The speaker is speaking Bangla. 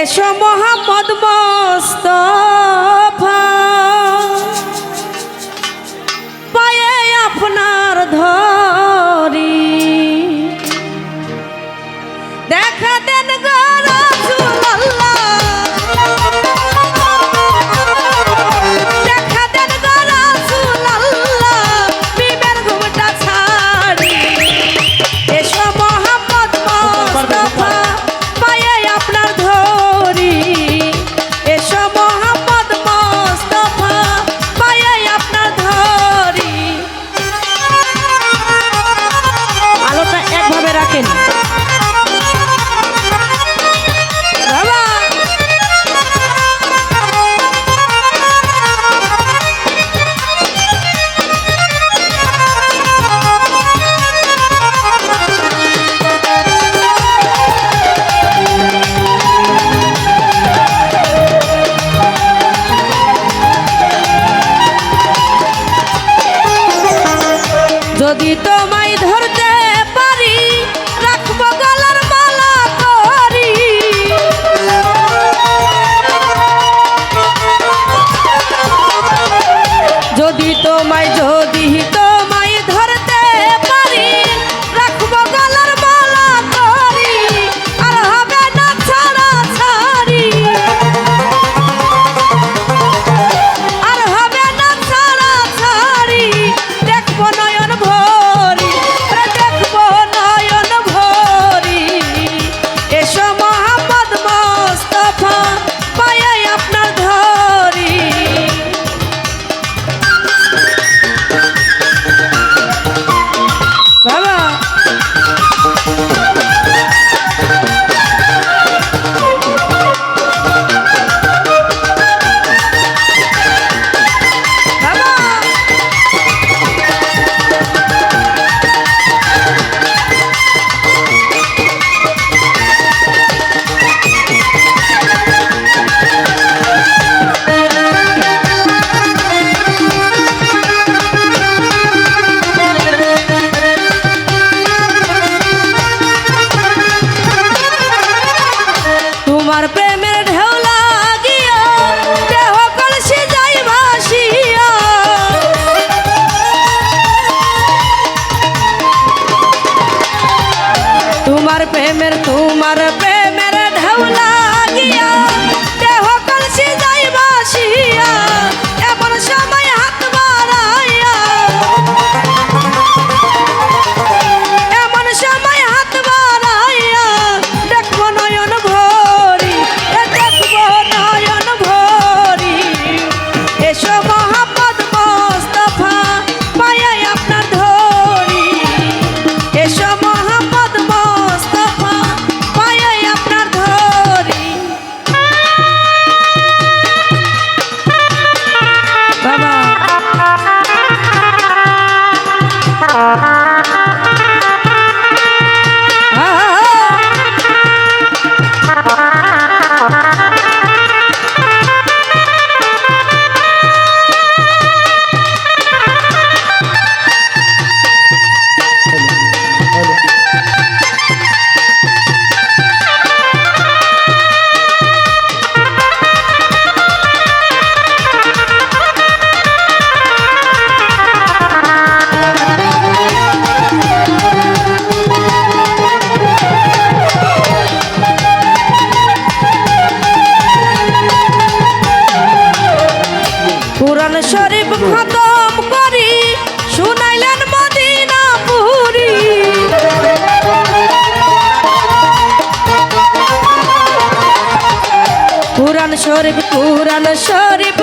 এসো মোহাম্মদ মস্তা। poquito প্রেমের তোমার প্রেমের ঢাউলা। কোরআন শরীফ খতম করি শুনাইলেন কোরআন শরীফ কোরআন শরীফ